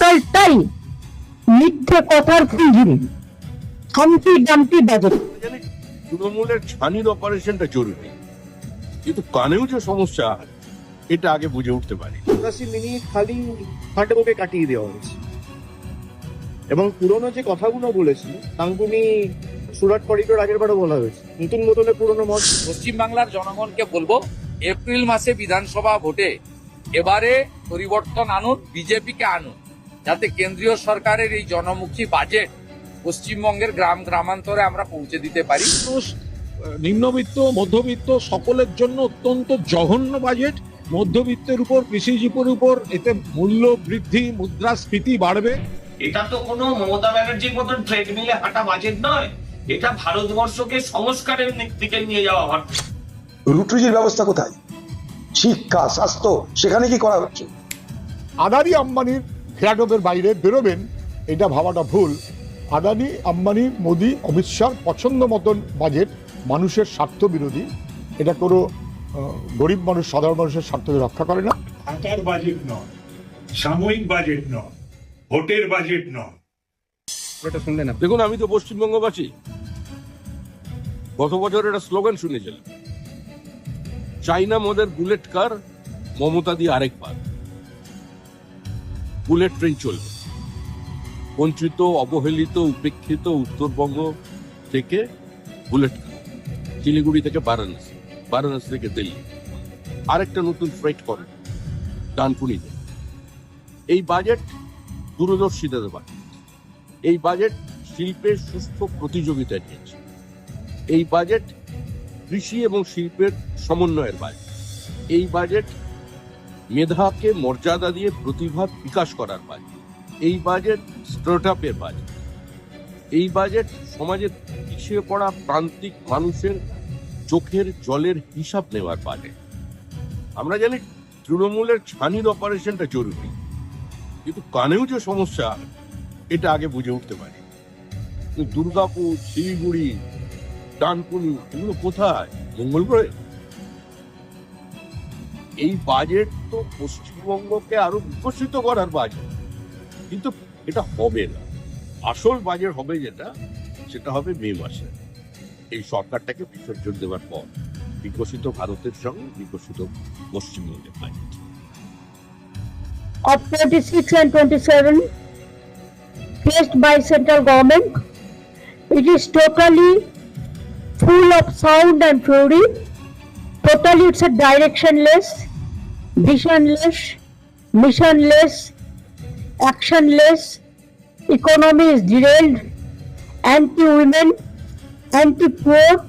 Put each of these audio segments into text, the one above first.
টোটালটাই মিথ্যে কথার ফুলঝুরি খামতি ডামতি বাজার তৃণমূলের ছানির অপারেশনটা জরুরি কিন্তু কানেও যে সমস্যা এটা আগে বুঝে উঠতে পারি পঁচাশি মিনিট খালি ফাটককে কাটিয়ে দেওয়া হয়েছে এবং পুরনো যে কথাগুলো বলেছি তাঙ্গুনি সুরাট করিডোর আগের বারও বলা হয়েছে নতুন মতনে পুরনো মত পশ্চিমবাংলার জনগণকে বলবো এপ্রিল মাসে বিধানসভা ভোটে এবারে পরিবর্তন আনুন বিজেপিকে আনুন যাতে কেন্দ্রীয় সরকারের এই জনমুখী বাজেট পশ্চিমবঙ্গের গ্রাম গ্রামান্তরে আমরা পৌঁছে দিতে পারি নিম্নবিত্ত মধ্যবিত্ত সকলের জন্য অত্যন্ত জঘন্য বাজেট মধ্যবিত্তের উপর কৃষিজীবীর উপর এতে মূল্য বৃদ্ধি মুদ্রাস্ফীতি বাড়বে এটা তো কোনো মমতা ব্যানার্জির মতন ট্রেডমিলে হাঁটা বাজেট নয় এটা ভারতবর্ষকে সংস্কারের দিকে নিয়ে যাওয়া হয় রুটরিজির ব্যবস্থা কোথায় শিক্ষা স্বাস্থ্য সেখানে কি করা হচ্ছে আদানি আম্বানির ফ্ল্যাটওভের বাইরে বেরোবেন এটা ভাবাটা ভুল আদানি আম্বানি মোদি অমিত শাহ পছন্দ মতন বাজেট মানুষের স্বার্থ বিরোধী এটা কোনো গরিব মানুষ সাধারণ মানুষের স্বার্থ রক্ষা করে না টাকার বাজেট নয় সাময়িক বাজেট নয় ভোটের বাজেট নয় শুনলেন দেখুন আমি তো পশ্চিমবঙ্গবাসী গত বছর একটা স্লোগান শুনেছিলাম চাইনা মোদের বুলেট কার মমতা দিয়ে আরেক পার বুলেট ট্রেন চলবে বঞ্চিত অবহেলিত উপেক্ষিত উত্তরবঙ্গ থেকে বুলেট শিলিগুড়ি থেকে বারাণসী বারাণসী থেকে দিল্লি আরেকটা নতুন ফ্রেট করে ডানপুনিতে এই বাজেট দূরদর্শিতার বাজেট এই বাজেট শিল্পের সুস্থ প্রতিযোগিতা নিয়েছে এই বাজেট কৃষি এবং শিল্পের সমন্বয়ের বাজেট এই বাজেট মেধাকে মর্যাদা দিয়ে প্রতিভা বিকাশ করার বাজেট এই বাজেট স্টার্টআপের বাজেট এই বাজেট সমাজের পিছিয়ে পড়া প্রান্তিক মানুষের চোখের জলের হিসাব নেওয়ার বাজেট আমরা জানি তৃণমূলের ছানির অপারেশনটা জরুরি কিন্তু কানেও যে সমস্যা এটা আগে বুঝে উঠতে পারি দুর্গাপুর শিলিগুড়ি ডানকুনি এগুলো কোথায় মঙ্গল এই বাজেট তো পশ্চিমবঙ্গকে আরো বিকশিত করার বাজেট কিন্তু এটা হবে না আসল বাজেট হবে যেটা সেটা হবে মে মাসে এই সরকারটাকে বিসর্জন দেওয়ার পর বিকশিত ভারতের সঙ্গে বিকশিত পশ্চিমবঙ্গের budget Of 26 and 27 faced by central government, it is totally full of sound and fury. Totally it's a directionless, visionless, missionless, actionless, economy is derailed, anti-women, anti-poor,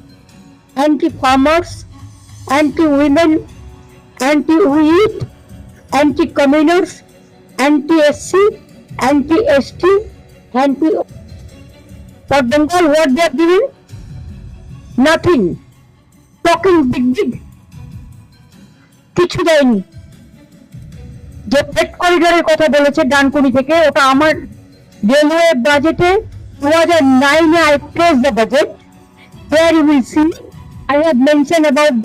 anti-farmers, anti-women, anti-wheat, anti-communers, anti-SC, anti-ST, anti-. For Bengal, what they are giving? Nothing. Talking big, big. কিছু দেয়নি যে ফেট করিডোরের কথা বলেছে ডানকুনি থেকে ওটা আমার railway বাজেটে টু হাজার নাইনে I close the budget there you will see I have mention about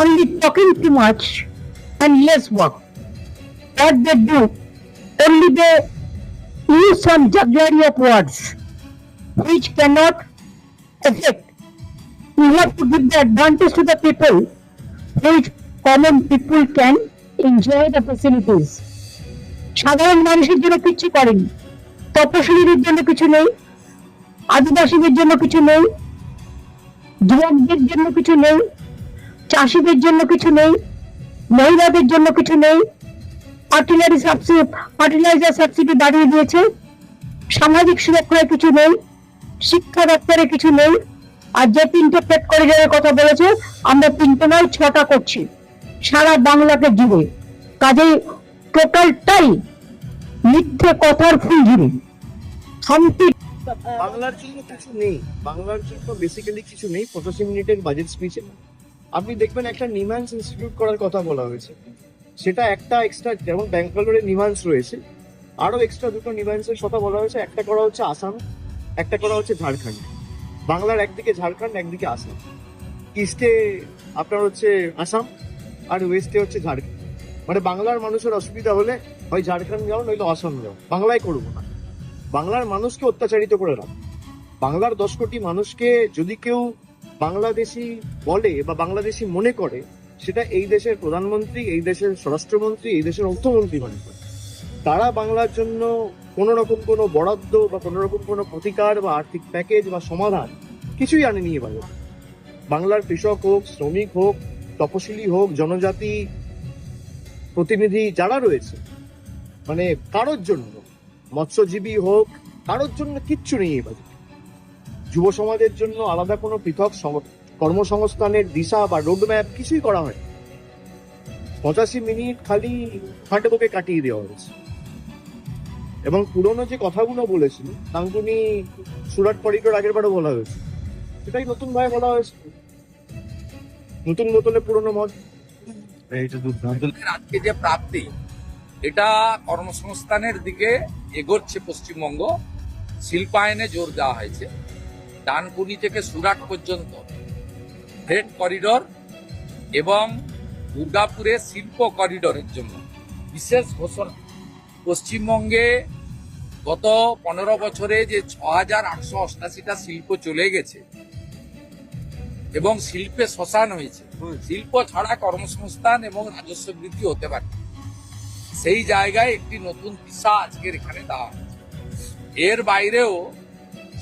only talking too much and less work they do only they use some You have to give the advantage to the people which common people can enjoy the facilities সাধারণ মানুষের জন্য কিছু করেন তপশিলীদের জন্য কিছু নেই আদিবাসীদের জন্য কিছু নেই যুবকদের জন্য কিছু নেই চাষিদের জন্য কিছু নেই মহিলাদের জন্য কিছু নেই ফার্টিলারি সাবসিডি ফার্টিলাইজার সাবসিডি বাড়িয়ে দিয়েছে সামাজিক সুরক্ষায় কিছু নেই শিক্ষা দপ্তরে কিছু নেই আর যে তিনটে পেট যাওয়ার কথা বলেছে আমরা তিনটে নয় ছটা করছি সারা বাংলাকে জুড়ে কাজেই টোটালটাই মিথ্যে কথার ফুলঝুরি থামতি বাংলার জন্য কিছু নেই বাংলার জন্য বেসিক্যালি কিছু নেই পঁচাশি মিনিটের বাজেট স্পিচে আপনি দেখবেন একটা নিমান্স ইনস্টিটিউট করার কথা বলা হয়েছে সেটা একটা এক্সট্রা যেমন ব্যাঙ্গালোরে নিমান্স রয়েছে আরও এক্সট্রা দুটো নিমান্সের কথা বলা হয়েছে একটা করা হচ্ছে আসাম একটা করা হচ্ছে ঝাড়খণ্ড বাংলার একদিকে ঝাড়খণ্ড একদিকে আসাম ইস্টে আপনার হচ্ছে আসাম আর ওয়েস্টে হচ্ছে ঝাড়খণ্ড মানে বাংলার মানুষের অসুবিধা হলে হয় ঝাড়খণ্ড যাও নইলে অসম যাও বাংলায় করবো না বাংলার মানুষকে অত্যাচারিত করে রাখ বাংলার দশ কোটি মানুষকে যদি কেউ বাংলাদেশি বলে বা বাংলাদেশি মনে করে সেটা এই দেশের প্রধানমন্ত্রী এই দেশের স্বরাষ্ট্রমন্ত্রী এই দেশের অর্থমন্ত্রী মনে করে তারা বাংলার জন্য কোনো রকম কোনো বরাদ্দ বা কোনো রকম কোনো প্রতিকার বা আর্থিক প্যাকেজ বা সমাধান কিছুই আনেনি এবারে বাংলার কৃষক হোক শ্রমিক হোক তপশিলি হোক জনজাতি প্রতিনিধি যারা রয়েছে মানে কারোর জন্য মৎস্যজীবী হোক কারোর জন্য কিচ্ছু নেই এবার যুব সমাজের জন্য আলাদা কোনো পৃথক কর্মসংস্থানের দিশা বা রোডম্যাপ কিছুই করা হয় পঁচাশি মিনিট খালি ফাটবোকে কাটিয়ে দেওয়া হয়েছে এবং পুরনো যে কথাগুলো বলেছিল তাঙ্গুনি সুরাট পরিকর আগের বারও বলা হয়েছে সেটাই নতুনভাবে বলা হয়েছে নতুন বোতলে পুরনো মদ আজকে যে প্রাপ্তি এটা কর্মসংস্থানের দিকে এগোচ্ছে পশ্চিমবঙ্গ শিল্পায়নে জোর দেওয়া হয়েছে ডানকুনি থেকে সুরাট পর্যন্ত গ্রেট করিডোর এবং দুর্গাপুরে শিল্প করিডোরের জন্য বিশেষ ঘোষণা পশ্চিমবঙ্গে গত পনেরো বছরে যে ছ হাজার আটশো অষ্টাশিটা শিল্প চলে গেছে এবং শিল্পে শ্মশান হয়েছে শিল্প ছাড়া কর্মসংস্থান এবং রাজস্ব বৃদ্ধি হতে পারে সেই জায়গায় একটি নতুন দিশা আজকের এখানে দেওয়া হয়েছে এর বাইরেও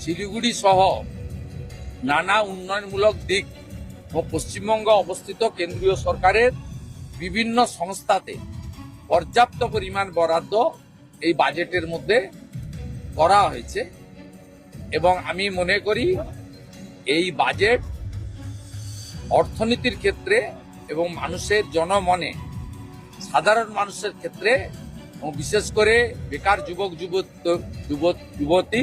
শিলিগুড়ি সহ নানা উন্নয়নমূলক দিক ও পশ্চিমবঙ্গ অবস্থিত কেন্দ্রীয় সরকারের বিভিন্ন সংস্থাতে পর্যাপ্ত পরিমাণ বরাদ্দ এই বাজেটের মধ্যে করা হয়েছে এবং আমি মনে করি এই বাজেট অর্থনীতির ক্ষেত্রে এবং মানুষের জনমনে সাধারণ মানুষের ক্ষেত্রে এবং বিশেষ করে বেকার যুবক যুবতী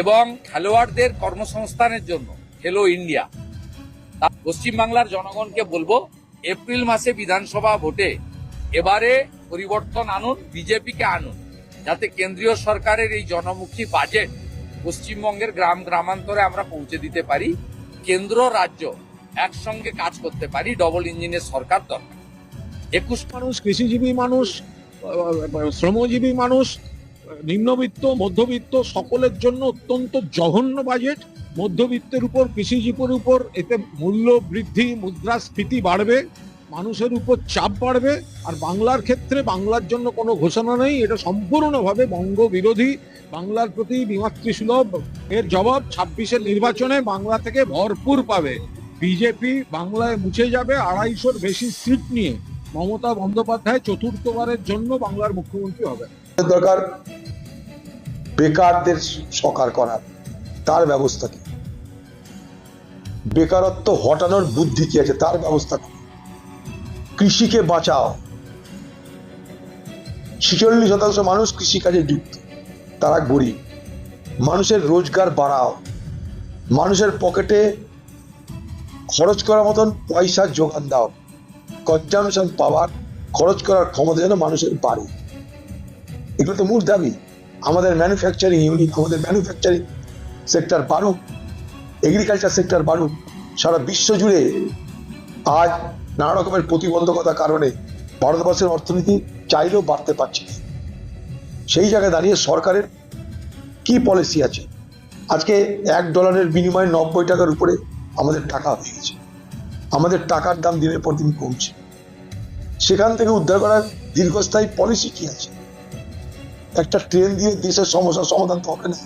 এবং খেলোয়াড়দের কর্মসংস্থানের জন্য খেলো ইন্ডিয়া পশ্চিমবাংলার জনগণকে বলবো এপ্রিল মাসে বিধানসভা ভোটে এবারে পরিবর্তন আনুন বিজেপিকে আনুন যাতে কেন্দ্রীয় সরকারের এই জনমুখী বাজেট পশ্চিমবঙ্গের গ্রাম গ্রামান্তরে আমরা পৌঁছে দিতে পারি কেন্দ্র রাজ্য একসঙ্গে কাজ করতে পারি ডবল ইঞ্জিনের সরকার দরকার একুশ মানুষ কৃষিজীবী মানুষ শ্রমজীবী মানুষ নিম্নবিত্ত মধ্যবিত্ত সকলের জন্য অত্যন্ত জঘন্য বাজেট মধ্যবিত্তের উপর কৃষিজীবীর উপর এতে মূল্য বৃদ্ধি মুদ্রাস্ফীতি বাড়বে মানুষের উপর চাপ বাড়বে আর বাংলার ক্ষেত্রে বাংলার জন্য কোনো ঘোষণা নেই এটা সম্পূর্ণভাবে বঙ্গ বিরোধী বাংলার প্রতি বিমাতৃসুলভ এর জবাব ছাব্বিশের নির্বাচনে বাংলা থেকে ভরপুর পাবে বিজেপি বাংলায় মুছে যাবে আড়াইশোর বেশি সিট নিয়ে মমতা বন্দ্যোপাধ্যায় চতুর্থবারের জন্য বাংলার মুখ্যমন্ত্রী হবে দরকার বেকারদের সকার করার তার ব্যবস্থা কি বেকারত্ব হটানোর বুদ্ধি কি আছে তার ব্যবস্থা কৃষিকে বাঁচাও ছিচল্লিশ শতাংশ মানুষ কৃষিকাজে যুক্ত তারা গরিব মানুষের রোজগার বাড়াও মানুষের পকেটে খরচ করার মতন পয়সার যোগান দাও কনজামশন পাওয়ার খরচ করার ক্ষমতা যেন মানুষের বাড়ে এগুলো তো মূল দাবি আমাদের ম্যানুফ্যাকচারিং ইউনিট আমাদের ম্যানুফ্যাকচারিং সেক্টর বাড়ুক এগ্রিকালচার সেক্টর বাড়ুক সারা বিশ্ব জুড়ে আজ নানা রকমের প্রতিবন্ধকতার কারণে ভারতবর্ষের অর্থনীতি চাইলেও বাড়তে পারছে না সেই জায়গায় দাঁড়িয়ে সরকারের কি পলিসি আছে আজকে এক ডলারের বিনিময়ে নব্বই টাকার উপরে আমাদের টাকা হয়ে গেছে আমাদের টাকার দাম দিনের পর দিন কমছে সেখান থেকে উদ্ধার করার দীর্ঘস্থায়ী পলিসি কি আছে একটা ট্রেন দিয়ে দেশের সমস্যার সমাধান তো হবে না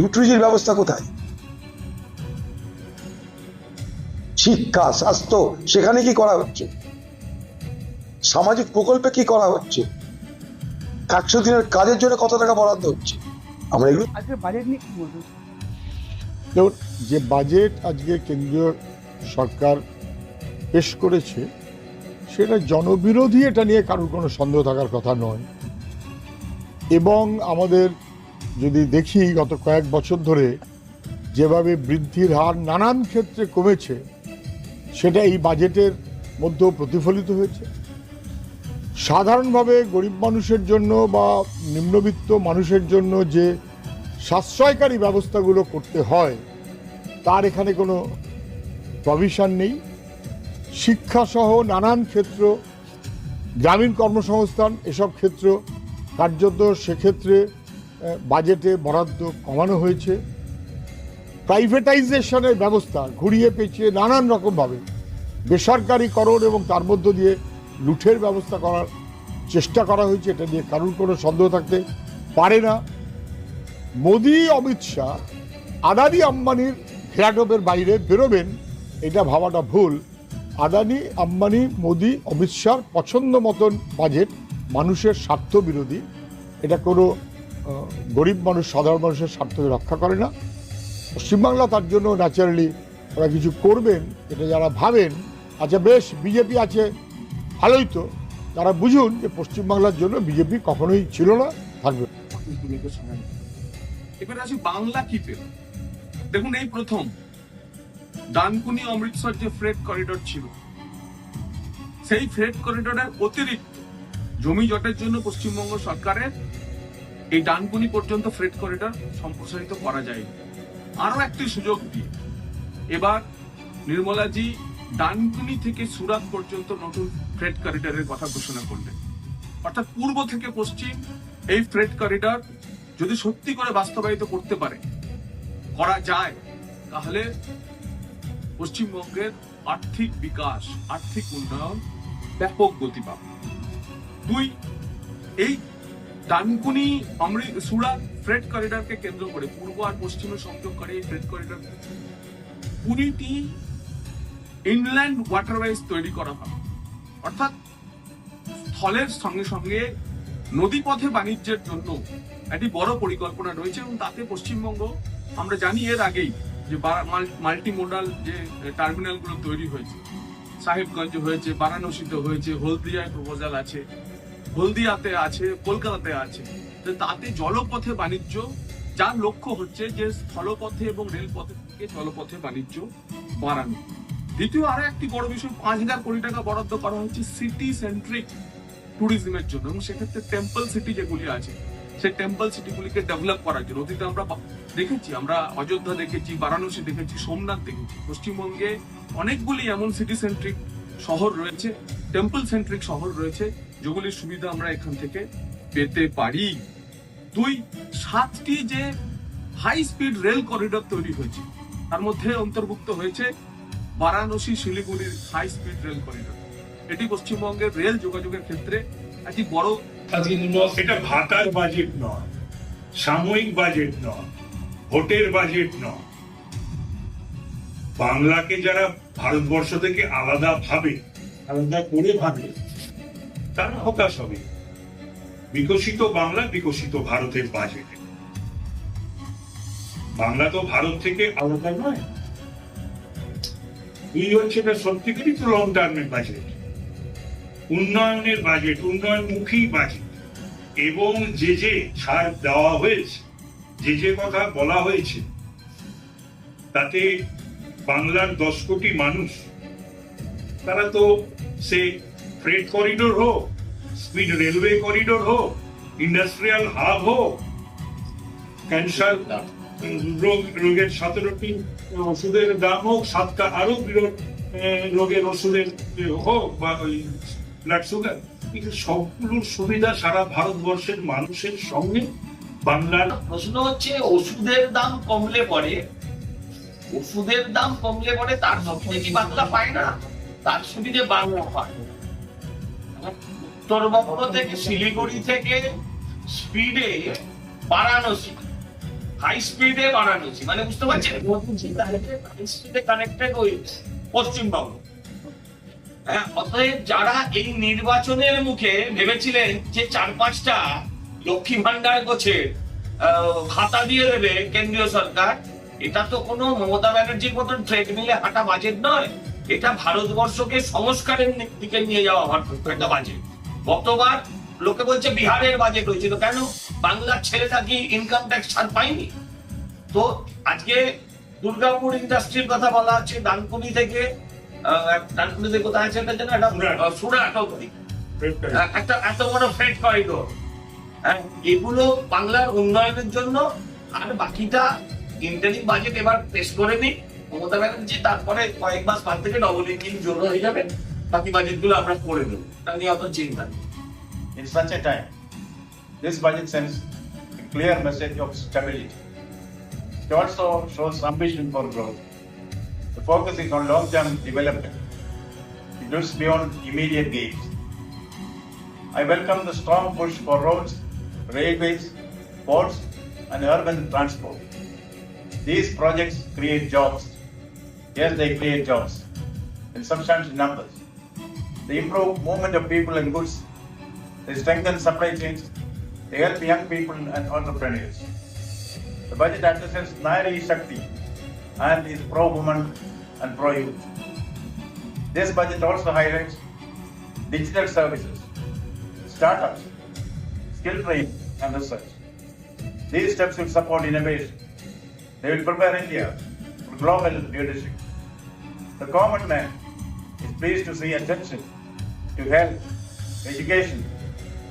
রুটরিজির ব্যবস্থা কোথায় শিক্ষা স্বাস্থ্য সেখানে কি করা হচ্ছে সামাজিক প্রকল্পে কি করা হচ্ছে একশো দিনের কাজের জন্য কত টাকা বরাদ্দ হচ্ছে আমরা এগুলো আজকে আচ্ছা, বাজেট নিয়ে কি বলবো যে বাজেট আজকে কেন্দ্রীয় সরকার পেশ করেছে সেটা জনবিরোধী এটা নিয়ে কারোর কোনো সন্দেহ থাকার কথা নয় এবং আমাদের যদি দেখি গত কয়েক বছর ধরে যেভাবে বৃদ্ধির হার নানান ক্ষেত্রে কমেছে সেটা এই বাজেটের মধ্যেও প্রতিফলিত হয়েছে সাধারণভাবে গরিব মানুষের জন্য বা নিম্নবিত্ত মানুষের জন্য যে সাশ্রয়কারী ব্যবস্থাগুলো করতে হয় তার এখানে কোনো প্রভিশন নেই শিক্ষাসহ নানান ক্ষেত্র গ্রামীণ কর্মসংস্থান এসব ক্ষেত্র কার্যত সেক্ষেত্রে বাজেটে বরাদ্দ কমানো হয়েছে প্রাইভেটাইজেশনের ব্যবস্থা ঘুরিয়ে পেঁচিয়ে নানান রকমভাবে বেসরকারিকরণ এবং তার মধ্য দিয়ে লুঠের ব্যবস্থা করার চেষ্টা করা হয়েছে এটা নিয়ে কারোর কোনো সন্দেহ থাকতে পারে না মোদি অমিত শাহ আদানি আম্বানির ফ্ল্যাটপের বাইরে বেরোবেন এটা ভাবাটা ভুল আদানি আম্বানি মোদি অমিত শাহর পছন্দ মতন বাজেট মানুষের স্বার্থ বিরোধী এটা কোনো গরিব মানুষ সাধারণ মানুষের স্বার্থকে রক্ষা করে না পশ্চিমবাংলা তার জন্য ন্যাচারালি ওরা কিছু করবেন এটা যারা ভাবেন আচ্ছা বেশ বিজেপি আছে ভালোই তো তারা বুঝুন যে পশ্চিমবাংলার জন্য বিজেপি কখনোই ছিল না থাকবে এবার আসি বাংলা কি পেল দেখুন এই প্রথম ডানকুনি অমৃতসর যে ফ্রেড করিডোর ছিল সেই ফ্রেড করিডোরের অতিরিক্ত জমি জটের জন্য পশ্চিমবঙ্গ সরকারের এই ডানকুনি পর্যন্ত ফ্রেড করিডোর সম্প্রসারিত করা যায়নি আরও একটি সুযোগ দিয়ে এবার নির্মলাজি ডানকুনি থেকে সুরাত পর্যন্ত নতুন ফ্রেড করিডোরের কথা ঘোষণা করলেন অর্থাৎ পূর্ব থেকে পশ্চিম এই ফ্রেড করিডর যদি সত্যি করে বাস্তবায়িত করতে পারে করা যায় তাহলে পশ্চিমবঙ্গের আর্থিক বিকাশ আর্থিক উন্নয়ন ব্যাপক গতি পাবে দুই এই ডানকুনি অমৃত সুরা ফ্রেড করিডরকে কেন্দ্র করে পূর্ব আর পশ্চিমে সংযোগকারী এই ফ্রেড করিডর কুড়িটি ইনল্যান্ড ওয়াটারওয়েজ তৈরি করা হবে অর্থাৎ স্থলের সঙ্গে সঙ্গে নদীপথে বাণিজ্যের জন্য একটি বড় পরিকল্পনা রয়েছে এবং তাতে পশ্চিমবঙ্গ আমরা জানি এর আগেই যে মাল্টি মোডাল যে টার্মিনালগুলো তৈরি হয়েছে সাহেবগঞ্জ হয়েছে বারাণসীতে হয়েছে হলদিয়ায় প্রপোজাল আছে হলদিয়াতে আছে কলকাতাতে আছে তো তাতে জলপথে বাণিজ্য যার লক্ষ্য হচ্ছে যে স্থলপথে এবং রেলপথে থেকে জলপথে বাণিজ্য বাড়ানো দ্বিতীয় আরো একটি বড় বিষয় পাঁচ হাজার কোটি টাকা বরাদ্দ করা হচ্ছে সিটি সেন্ট্রিক ট্যুরিজমের জন্য এবং সেক্ষেত্রে টেম্পল সিটি যেগুলি আছে সে টেম্পল সিটিগুলিকে ডেভেলপ করার জন্য অতীতে আমরা দেখেছি আমরা অযোধ্যা দেখেছি বারাণসী দেখেছি সোমনাথ দেখেছি পশ্চিমবঙ্গে অনেকগুলি এমন সিটি সেন্ট্রিক শহর রয়েছে টেম্পল সেন্ট্রিক শহর রয়েছে যেগুলির সুবিধা আমরা এখান থেকে পেতে পারি দুই সাতটি যে হাই স্পিড রেল করিডোর তৈরি হয়েছে তার মধ্যে অন্তর্ভুক্ত হয়েছে বারাণসী শিলিগুড়ির হাই স্পিড রেল করিডোর এটি পশ্চিমবঙ্গের রেল যোগাযোগের ক্ষেত্রে একটি বড় এটা ভাতার বাজেট নয় সাময়িক বাজেট নয় ভোটের বাজেট নয় বাংলাকে যারা ভারতবর্ষ থেকে আলাদা ভাবে আলাদা করে ভাবে তারা হতাশ হবে বিকশিত বাংলা বিকশিত ভারতের বাজেট বাংলা তো ভারত থেকে আলাদা নয় এই হচ্ছে এটা সত্যিকারই তো লং টার্মের বাজেট উন্নয়নের বাজেট উন্নয়নমুখী বাজেট এবং যে যে ছাড় দেওয়া হয়েছে যে যে কথা বলা হয়েছে তাতে বাংলার দশ কোটি মানুষ তারা তো সে ফ্রেড করিডোর হোক স্পিড রেলওয়ে করিডোর হোক ইন্ডাস্ট্রিয়াল হাব হোক ক্যান্সার রোগ রোগের সতেরোটি ওষুধের দাম হোক সাতটা আরো বিরোধ রোগের ওষুধের হোক বা ব্লাড সুগার সবগুলোর সুবিধা সারা ভারতবর্ষের মানুষের সঙ্গে বাংলার প্রশ্ন হচ্ছে ওষুধের দাম কমলে পরে ওষুধের দাম কমলে পরে তার কি বাংলা পায় না তার সুবিধে বাংলা পায় উত্তরবঙ্গ থেকে শিলিগুড়ি থেকে স্পিডে বারাণসী হাই স্পিডে বারাণসী মানে বুঝতে পারছেন হাই স্পিডে কানেক্টেড ওই পশ্চিমবঙ্গ হ্যাঁ, অতএব যারা এই নির্বাচনের মুখে ভেবেছিলেন যে চার পাঁচটা লক্ষ্মী ভান্ডার গোছে খাতা দিয়ে দেবে কেন্দ্রীয় সরকার এটা তো কোনো মমতা ব্যানার্জির মতন ট্রেডমিলে হাঁটা বাজেট নয় এটা ভারতবর্ষকে সংস্কারের দিকে নিয়ে যাওয়া একটা বাজেট গতবার লোকে বলছে বিহারের বাজেট হয়েছিল কেন বাংলার ছেলেটা কি ইনকাম ট্যাক্স ছাড় পায়নি তো আজকে দুর্গাপুর ইন্ডাস্ট্রির কথা বলা হচ্ছে ডানকুনি থেকে কোথায় যেন একটা এত বড় ফ্রেড এগুলো বাংলার উন্নয়নের জন্য আর বাকিটা ইন্টারিং বাজেট এবার পেশ করে নিই মমতা ব্যানার্জি তারপরে কয়েক মাস বাদ থেকে ডবল ইঞ্জিন জোর হয়ে যাবে বাকি বাজেট গুলো আমরা করে নেব তা নিয়ে অত চিন্তা In this budget sends a clear message of stability. It also shows ambition for growth. The focus is on long-term development. It looks beyond immediate gains. I welcome the strong push for roads, railways, ports, and urban transport. These projects create jobs. Yes, they create jobs, in substantial numbers. They improve movement of people and goods. They strengthen supply chains. They help young people and entrepreneurs. The budget addresses "Nairi Shakti, and is pro woman and pro-youth. This budget also highlights digital services, startups, skill training and research. These steps will support innovation. They will prepare India for global leadership. The common man is pleased to see attention to health, education,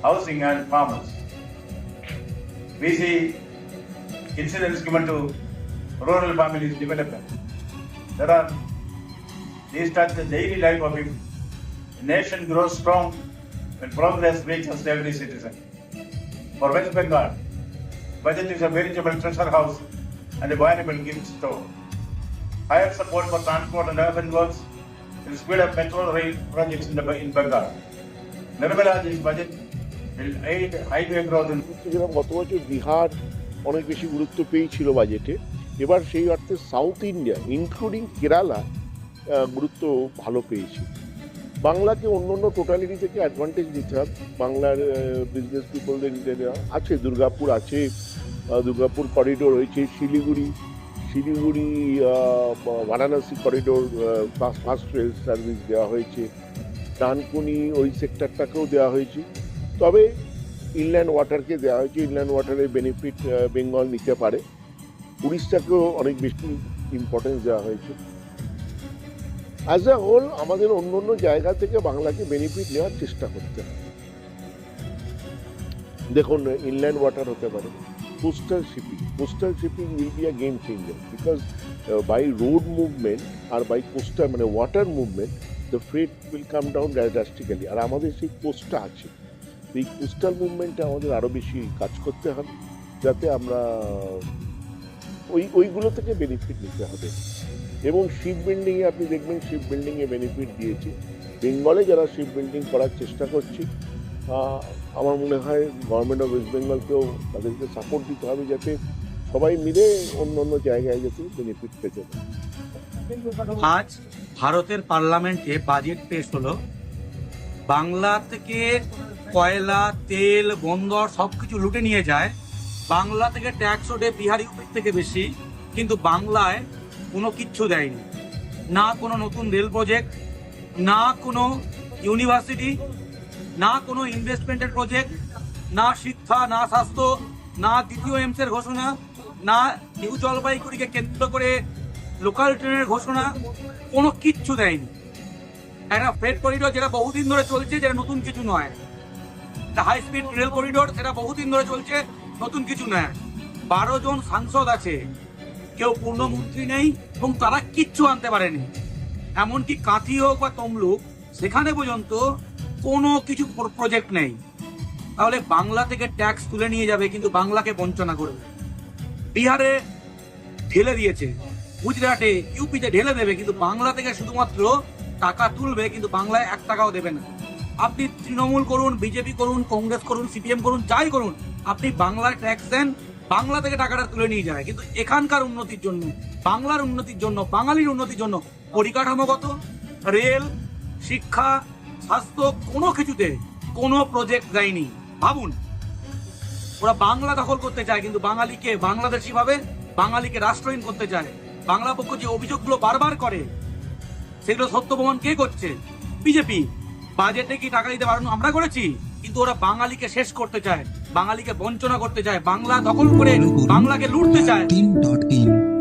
housing and farmers. We see incidents given to rural families development. There are these touch the daily life of people. A nation grows strong when progress reaches every citizen. For West Bengal, budget is a veritable treasure house and a valuable gift store. Higher support for transport and urban works will speed up metro rail projects in, the, in Bengal. Nirmala Ji's budget will aid highway growth in যেরকম গত বছর বিহার অনেক বেশি গুরুত্ব পেয়েছিল বাজেটে এবার সেই অর্থে সাউথ ইন্ডিয়া ইনক্লুডিং কেরালা গুরুত্ব ভালো পেয়েছে বাংলাকে অন্য অন্য টোটালিটি থেকে অ্যাডভান্টেজ দিতে হবে বাংলার বিজনেস পিপলদের নিতে দেওয়া আছে দুর্গাপুর আছে দুর্গাপুর করিডোর হয়েছে Siliguri Siliguri Varanasi corridor first rail service দেওয়া হয়েছে ডানকুনি ওই সেক্টরটাকেও দেওয়া হয়েছে তবে ইনল্যান্ড ওয়াটারকে দেওয়া হয়েছে ইনল্যান্ড ওয়াটারের বেনিফিট বেঙ্গল নিতে পারে উড়িষ্যাকেও অনেক বেশি ইম্পর্টেন্স দেওয়া হয়েছে অ্যাজ এ হোল আমাদের অন্য অন্য জায়গা থেকে বাংলাকে বেনিফিট নেওয়ার চেষ্টা করতে হবে দেখুন ইনল্যান্ড ওয়াটার হতে পারে coastal shipping coastal shipping will be a game changer because by road movement R by coastal মানে water movement the freight will come down drastically আর আমাদের সেই কোস্টটা আছে এই কোস্টাল মুভমেন্টে আমাদের আরও বেশি কাজ করতে হবে যাতে আমরা ওই ওইগুলো থেকে বেনিফিট নিতে হবে এবং শিপ বিল্ডিংয়ে আপনি দেখবেন শিপ বিল্ডিংয়ে বেনিফিট দিয়েছে বেঙ্গলে যারা শিপ বিল্ডিং করার চেষ্টা করছি আমার মনে হয় গভর্নমেন্ট অফ ওয়েস্ট বেঙ্গলকেও তাদেরকে সাপোর্ট দিতে হবে যাতে সবাই মিলে অন্য অন্য জায়গায় যাতে বেনিফিট পেতে আজ ভারতের পার্লামেন্টে বাজেট পেশ হলো বাংলা থেকে কয়লা তেল বন্দর সবকিছু লুটে নিয়ে যায় বাংলা থেকে ট্যাক্স ওঠে বিহারি ইউপির থেকে বেশি কিন্তু বাংলায় কোনো কিচ্ছু দেয়নি না কোনো নতুন রেল প্রজেক্ট না কোনো ইউনিভার্সিটি না কোনো ইনভেস্টমেন্টের প্রজেক্ট না শিক্ষা না স্বাস্থ্য না দ্বিতীয় এমসের ঘোষণা না নিউ জলপাইগুড়িকে কেন্দ্র করে লোকাল ট্রেনের ঘোষণা কোনো কিচ্ছু দেয়নি একটা ফ্রেড করিডোর যেটা বহুদিন ধরে চলছে যেটা নতুন কিছু নয় হাই স্পিড রেল করিডোর সেটা বহুদিন ধরে চলছে নতুন কিছু না বারো জন সাংসদ আছে কেউ পূর্ণমন্ত্রী নেই এবং তারা কিচ্ছু আনতে পারেনি এমনকি কাঁথি হোক বা তমলুক সেখানে পর্যন্ত কোনো কিছু প্রজেক্ট নেই তাহলে বাংলা থেকে ট্যাক্স তুলে নিয়ে যাবে কিন্তু বাংলাকে বঞ্চনা করবে বিহারে ঢেলে দিয়েছে গুজরাটে ইউপিতে ঢেলে দেবে কিন্তু বাংলা থেকে শুধুমাত্র টাকা তুলবে কিন্তু বাংলায় এক টাকাও দেবে না আপনি তৃণমূল করুন বিজেপি করুন কংগ্রেস করুন সিপিএম করুন যাই করুন আপনি বাংলায় ট্যাক্স দেন বাংলা থেকে টাকাটা তুলে নিয়ে যায় কিন্তু এখানকার উন্নতির জন্য বাংলার উন্নতির জন্য বাঙালির উন্নতির জন্য পরিকাঠামোগত রেল শিক্ষা স্বাস্থ্য কোনো কিছুতে কোনো প্রজেক্ট দেয়নি ভাবুন ওরা বাংলা দখল করতে চায় কিন্তু বাঙালিকে বাংলাদেশি ভাবে বাঙালিকে রাষ্ট্রহীন করতে চায় বাংলা পক্ষ যে অভিযোগগুলো বারবার করে সেগুলো সত্য প্রমাণ কে করছে বিজেপি বাজেটে কি টাকা দিতে বারণ আমরা করেছি কিন্তু ওরা বাঙালিকে শেষ করতে চায় বাঙালিকে বঞ্চনা করতে চায় বাংলা দখল করে বাংলাকে লুটতে চায়